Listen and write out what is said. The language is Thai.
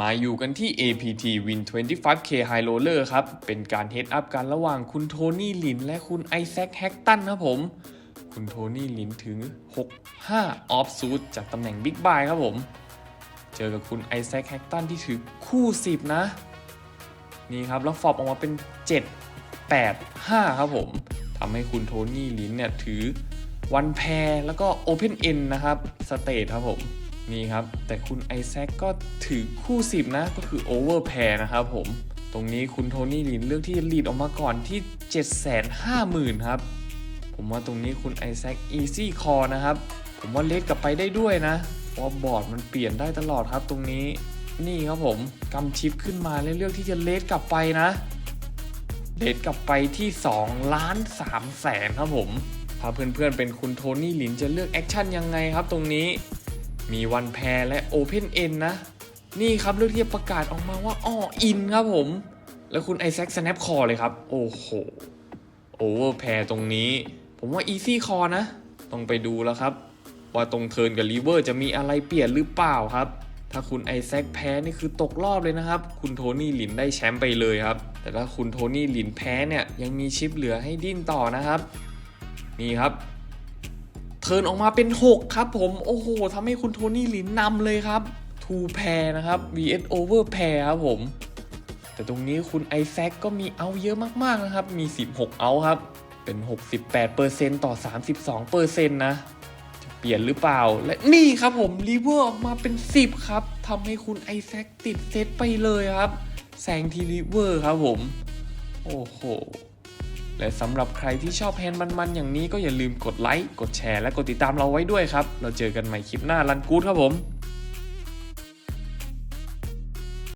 มาอยู่กันที่ APT Win 25K High Roller ครับ เป็นการเฮดอัพกันระหว่างคุณโทนี่ลินและคุณไอแซคแฮกตันครับผม คุณโทนี่ลินถึง 6-5 ออฟซูดจากตำแหน่งบิ๊กบายครับผม เจอกับคุณไอแซคแฮกตันที่ถือคู่ 10 นะ นี่ครับ แล้วฟอบออกมาเป็น 7 8 5 ครับผมทำให้คุณโทนี่ลินเนี่ยถือวันแพรแล้วก็โอเพนเอ็นนะครับสเตทครับผม นี่ครับ แต่คุณไอแซคก็ถือคู่ 10 นะ ก็คือโอเวอร์แพรนะครับผม ตรงนี้คุณโทนี่ลินเลือกที่ลีดออกมาก่อนที่ 750,000 ครับ ผมว่าตรงนี้คุณไอแซคอีซี่คอนะครับ ผมว่าเลดกลับไปได้ด้วยนะ เพราะบอร์ดมันเปลี่ยนได้ตลอดครับตรงนี้ นี่ครับผมกำชิปขึ้นมาแล้วเลือกที่จะเลดกลับไปนะเลดกลับไปที่2ล้าน3แสนครับผมถ้าเพื่อนๆเป็นคุณโทนี่หลินจะเลือกแอคชั่นยังไงครับตรงนี้ มีวันแพรและโอเพนเอ็นนะ นี่ครับเลือกที่ประกาศออกมาว่าอ้ออินครับผม แล้วคุณไอแซคสแนปคอเลยครับ โอ้โหโอเวอร์แพรตรงนี้ ผมว่าอีซี่คอนะ ต้องไปดูแล้วครับ ว่าตรงเทิร์นกับลีเวอร์จะมีอะไรเปลี่ยนหรือเปล่าครับ ถ้าคุณไอแซคแพ้นี่คือตกรอบเลยนะครับ คุณโทนี่หลินได้แชมป์ไปเลยครับ แต่ถ้าคุณโทนี่หลินแพ้เนี่ยยังมีชิปเหลือให้ดิ้นต่อนะครับ นี่ครับ เทินออกมาเป็น 6 ครับผม โอ้โหทำให้คุณโทนี่หลินนำเลยครับทูแพรนะครับ vs over แพรครับผม แต่ตรงนี้คุณไอแซคก็มีเอาเยอะมากๆนะครับ มี 16 เอาครับ เป็น 68%ต่อ 32%นะจะเปลี่ยนหรือเปล่า และนี่ครับผมรีเวอร์ออกมาเป็น 10 ครับทำให้คุณไอแซคติดเซตไปเลยครับแซงทีรีเวอร์ครับผม โอ้โห และสำหรับใครที่ชอบแฮนด์มันๆอย่างนี้ก็อย่าลืมกดไลค์กดแชร์และกดติดตามเราไว้ด้วยครับ เราเจอกันใหม่คลิปหน้ารันกู๊ดครับผม